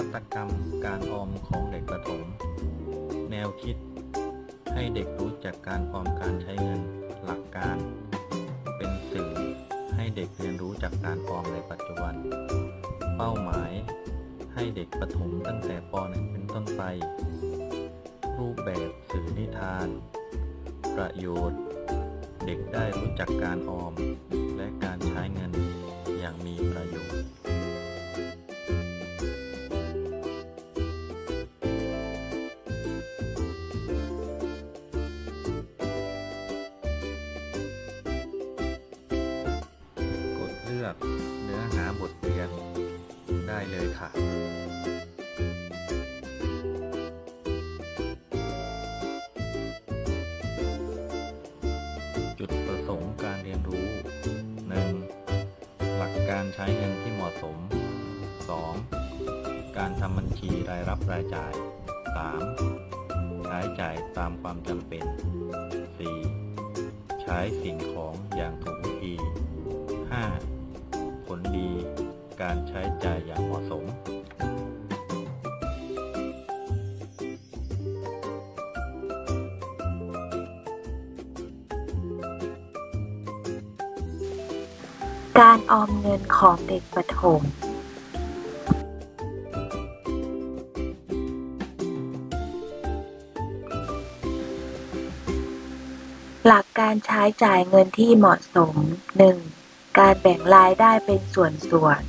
วัตกรรมการออมของเด็กประถม แนวคิด ให้เด็กรู้จักการออมการใช้เงินหลักการ เป็นสื่อให้เด็กเรียนรู้จากการออมในปัจจุบัน เป้าหมาย ให้เด็กประถมตั้งแต่ป .1 เป็นต้นไป รูปแบบสื่อนิทาน ประโยชน์ เด็กได้รู้จักการออม และการใช้เงินอย่างมีประโยชน์ ใช้เงินที่เหมาะสม 2. การทำบัญชีรายรับรายจ่าย 3. ใช้จ่ายตามความจำเป็น 4. ใช้สิ่งของอย่างถูกวิธี 5. ผลดี การใช้จ่ายอย่างเหมาะสม การออมเงินของเด็กประถม หลักการใช้จ่ายเงินที่เหมาะสม 1. การแบ่งรายได้เป็นส่วนส่วน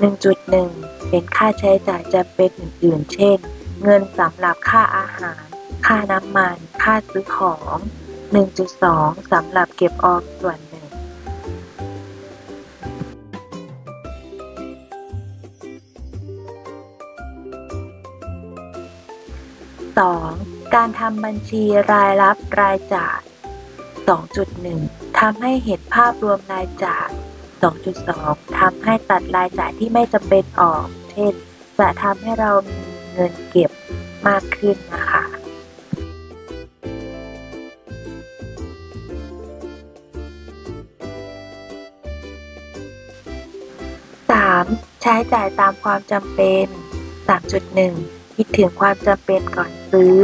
1.1 เป็นค่าใช้จ่ายจำเป็นอื่นๆ เช่น เงินสำหรับค่าอาหาร ค่าน้ำมัน ค่าซื้อของ 1.2 สำหรับเก็บออมส่วน 2. การทำบัญชีรายรับรายจ่าย 2.1 ทำให้เห็นภาพรวมรายจ่าย 2.2 ทำให้ตัดรายจ่ายที่ไม่จำเป็นออก เช่น จะทำให้เรามีเงินเก็บมากขึ้นนะคะ 3. ใช้จ่ายตามความจำเป็น 3.1 คิดถึงความจำเป็นก่อนซื้อ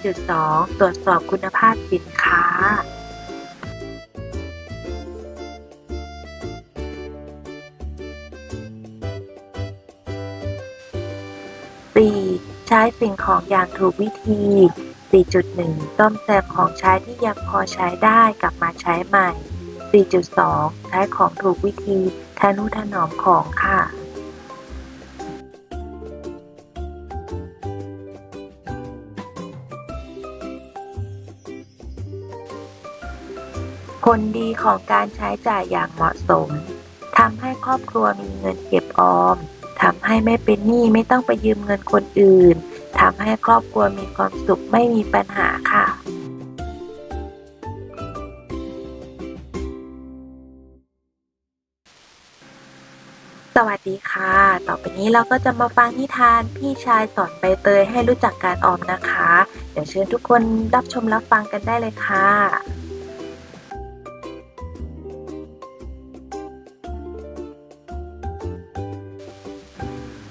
3.2 ตรวจสอบคุณภาพสินค้า 4. ใช้สิ่งของอย่างถูกวิธี 4.1 ต้มแซมของใช้ที่ยังพอใช้ได้กลับมาใช้ใหม่ 4.2 ใช้ของถูกวิธีทนุถนอมของค่ะ ผลดีของการใช้จ่ายอย่างเหมาะสมทำให้ครอบครัวมีเงินเก็บออมทำให้ไม่เป็นหนี้ไม่ต้องไปยืมเงินคนอื่นทำให้ครอบครัวมีความสุขไม่มีปัญหาค่ะสวัสดีค่ะ ต่อไปนี้เราก็จะมาฟังนิทานพี่ชายสอนใบเตยให้รู้จักการออมนะคะ เดี๋ยวเชิญทุกคนรับชมรับฟังกันได้เลยค่ะ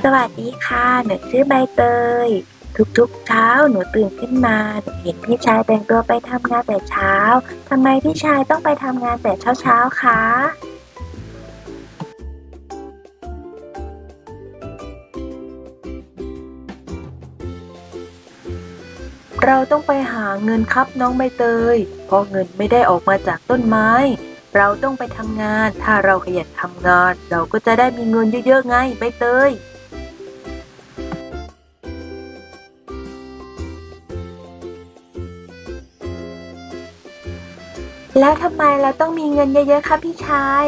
สวัสดีค่ะ หนูชื่อใบเตย ทุกๆเช้าหนูตื่นขึ้นมาหนูเห็นพี่ชายแต่งตัวไปทำงานแต่เช้าทำไมพี่ชายต้องไปทำงานแต่เช้าๆคะเราต้องไปหาเงินครับน้องใบเตย เพราะเงินไม่ได้ออกมาจากต้นไม้ เราต้องไปทำงาน ถ้าเราขยันทำงาน เราก็จะได้มีเงินเยอะๆไงใบเตย แล้วทำไมเราต้องมีเงินเยอะๆคะพี่ชาย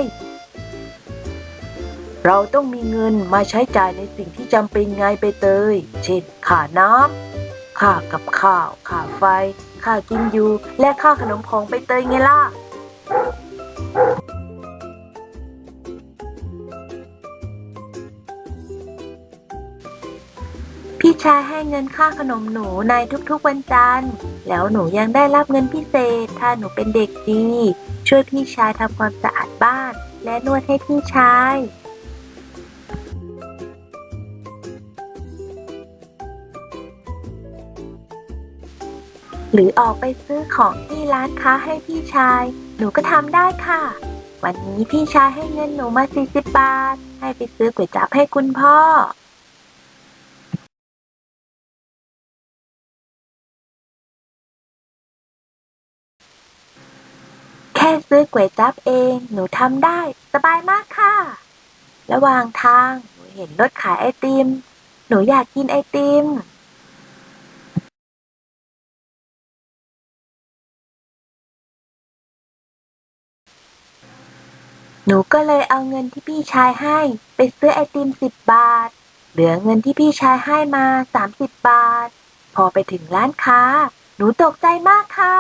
เราต้องมีเงินมาใช้จ่ายในสิ่งที่จำเป็นไงไปเตย เช่นค่าน้ำค่ากับข้าว ค่าไฟ ค่ากินอยู่ และค่าขนมของไปเตยไงล่ะ ชายให้เงินค่าขนมหนูในทุกๆวันจันทร์ แล้วหนูยังได้รับเงินพิเศษ ถ้าหนูเป็นเด็กดี ช่วยพี่ชายทำความสะอาดบ้าน และนวดให้พี่ชาย หรือออกไปซื้อของที่ร้านค้าให้พี่ชาย หนูก็ทำได้ค่ะ วันนี้พี่ชายให้เงินหนูมา40บาท ให้ไปซื้อก๋วยจั๊บให้คุณพ่อ ซื้อก๋วยจั๊บเอง หนูทำได้ สบายมากค่ะ ระหว่างทางหนูเห็นรถขายไอติม หนูอยากกินไอติม หนูก็เลยเอาเงินที่พี่ชายให้ ไปซื้อไอติมสิบบาท เหลือเงินที่พี่ชายให้มาสามสิบบาท พอไปถึงร้านค้า หนูตกใจมากค่ะ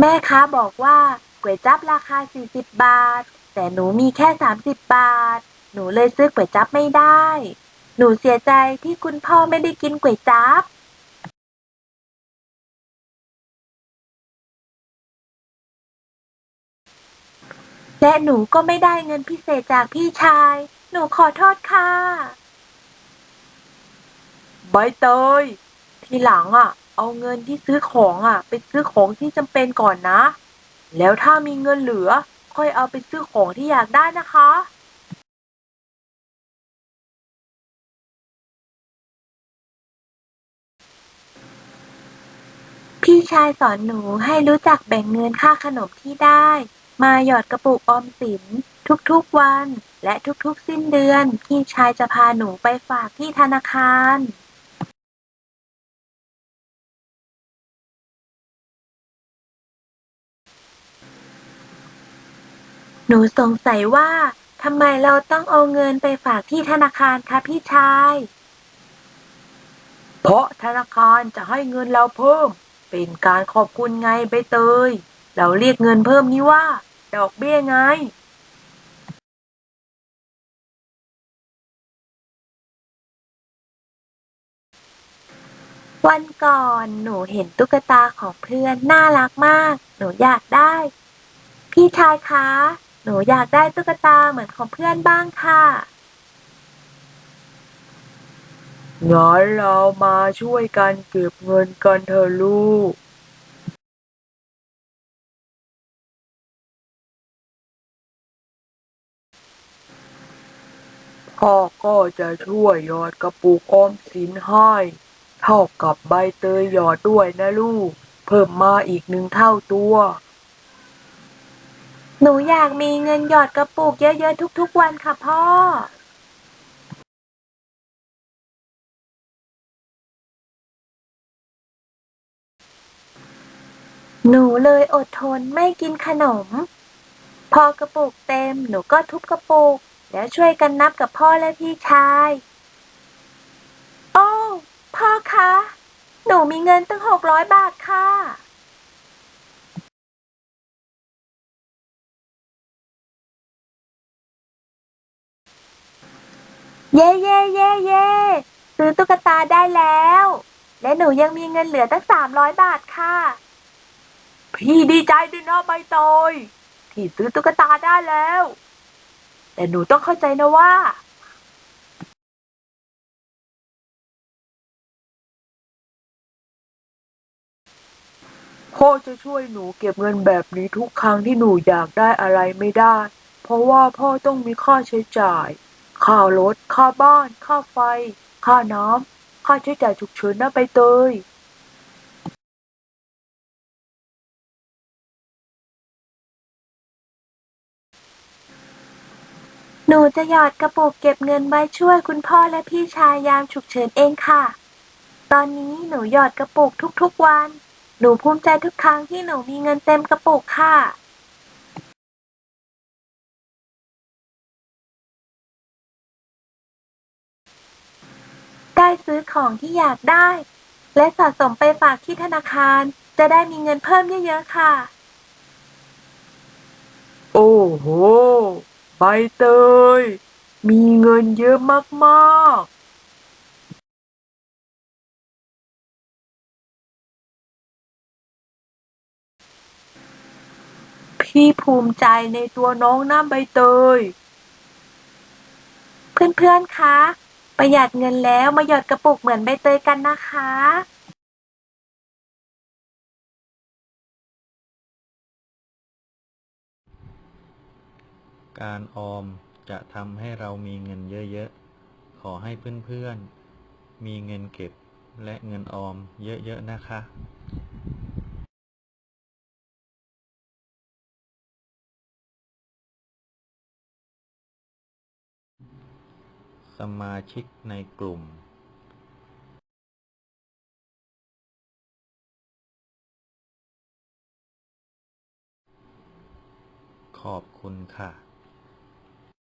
แม่ค้าบอกว่าก๋วยจั๊บราคา 40 บาท แต่หนูมีแค่ 30 บาท หนูเลยซื้อก๋วยจั๊บไม่ได้ หนูเสียใจที่คุณพ่อไม่ได้กินก๋วยจั๊บ และหนูก็ไม่ได้เงินพิเศษจากพี่ชาย หนูขอโทษค่ะใบเตยทีหลังอะ เอาเงินที่ซื้อของอะ ไปซื้อของที่จำเป็นก่อนนะ แล้วถ้ามีเงินเหลือ ค่อยเอาไปซื้อของที่อยากได้นะคะพี่ชายสอนหนูให้รู้จักแบ่งเงินค่าขนมที่ได้ มาหยอดกระปุกออมสิน ทุกๆวัน และทุกๆสิ้นเดือน พี่ชายจะพาหนูไปฝากที่ธนาคาร หนูสงสัยว่าทำไมเราต้องเอาเงินไปฝากที่ธนาคารคะพี่ชาย เพราะธนาคารจะให้เงินเราเพิ่ม เป็นการขอบคุณไงใบเตย เราเรียกเงินเพิ่มนี้ว่า ดอกเบี้ยไง วันก่อนหนูเห็นตุ๊กตาของเพื่อนน่ารักมาก หนูอยากได้ พี่ชายคะ นูอยากได้ตุ๊กตาเหมือนของเพื่อนบ้างค่ะ งั้นเรามาช่วยกันเก็บเงินกันเถอะลูก พ่อก็จะช่วยหยอดกระปุกออมสินให้ เท่ากับใบเตยหยอดด้วยนะลูก เพิ่มมาอีกหนึ่งเท่าตัว หนูอยากมีเงินหยอดกระปุกเยอะ ๆ ทุก ๆ วันค่ะพ่อหนูเลยอดทนไม่กินขนม พอกระปุกเต็มหนูก็ทุบกระปุก แล้วช่วยกันนับกับพ่อและพี่ชาย โอ้ พ่อคะ หนูมีเงินตั้งหกร้อยบาทค่ะ เย่เย่เย่เย่ซื้อตุ๊กตาได้แล้ว และหนูยังมีเงินเหลือตั้งสามร้อยบาทค่ะ พี่ดีใจด้วยนะใบเตยที่ซื้อตุ๊กตาได้แล้ว แต่หนูต้องเข้าใจนะว่า พ่อจะช่วยหนูเก็บเงินแบบนี้ทุกครั้งที่หนูอยากได้อะไรไม่ได้ เพราะว่าพ่อต้องมีค่าใช้จ่าย ค่ารถค่าบ้าน ค่าไฟ ค่าน้ำ ค่าใช้จ่ายฉุกเฉินนะใบเตยหนูจะหยอดกระปุกเก็บเงินไว้ช่วยคุณพ่อและพี่ชายยามฉุกเฉินเองค่ะ ตอนนี้หนูหยอดกระปุกทุกๆวัน หนูภูมิใจทุกครั้งที่หนูมีเงินเต็มกระปุกค่ะ ได้ซื้อของที่อยากได้ และสะสมไปฝากที่ธนาคาร จะได้มีเงินเพิ่มเยอะๆค่ะ โอ้โห ใบเตย มีเงินเยอะมากๆ พี่ภูมิใจในตัวน้องน้ำใบเตย เพื่อนๆ คะ ประหยัดเงินแล้วมาหยอดกระปุกเหมือนใบเตยกันนะคะการออมจะทำให้เรามีเงินเยอะๆ ขอให้เพื่อนๆ มีเงินเก็บและเงินออมเยอะๆ นะคะ สมาชิกในกลุ่มขอบคุณค่ะ